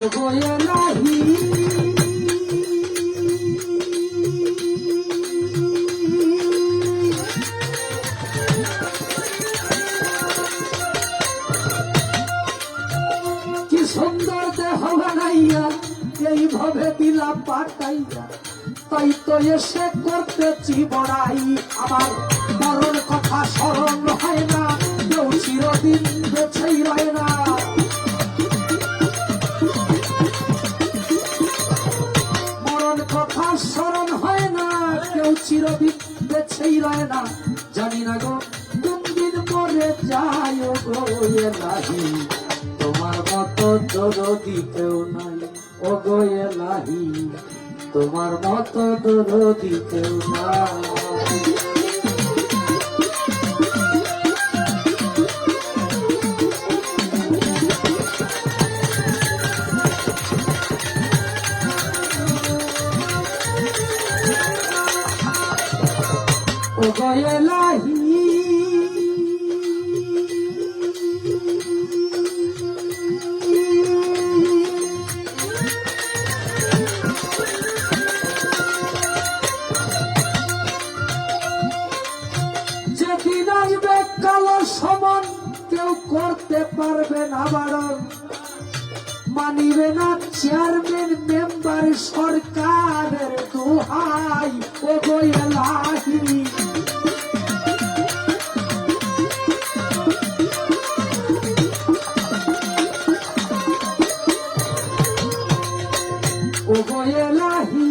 সুন্দর দেহ বানাইয়া এইভাবে দিলা পাঠাইয়া। তাই তো এসে করতেছি বড়াই। আমার মরণ কথা স্মরণ হয় না, কেউ চিরদিন বেছেই রয় না। জানি না গো দুদিন দিন মরে যায় গো এ তোমার মত দরদি কেউ নাই ও গো এ লাহি তোমার মত দরদি কেউ নাই। কালো সমান কেউ করতে পারবে না বারণ। চেয়ারম্যান মেম্বার সরকারের দোহাই। ও গো ও গো এলাহি।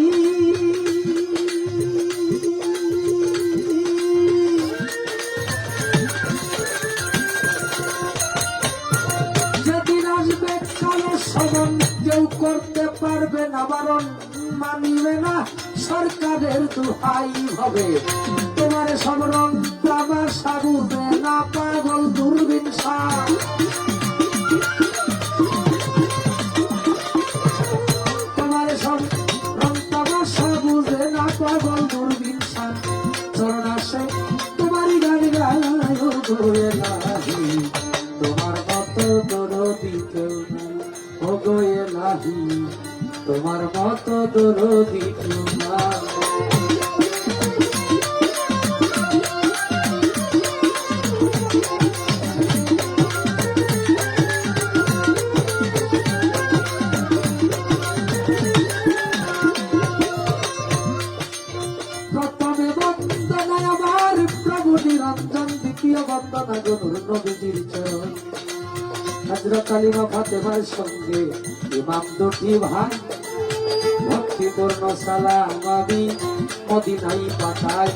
যেদিন আসবে কালো সমান কেউ করতে পারবে না, বারণ মানবে না, সরকারের দুহাই হবে। তোমার সব রং তামাশা বুঝবে না পাগল, দূরবীন শাহ গোয়ে লাহি তোমার মতো দরদি কেউ নাই। ও গোয়ে তোমার মতো দরদি কেউ প্রথমে বন্দনা আমার প্রভু নিরঞ্জন দ্বিতীয় বন্দনা গনুর নবীজির চরণ। হজরত আলিমা ফাতেমার সঙ্গে ইমাম দুটি ভাই। ভক্তিপূর্ণ সালাম আমি মদিনাই পাঠাই।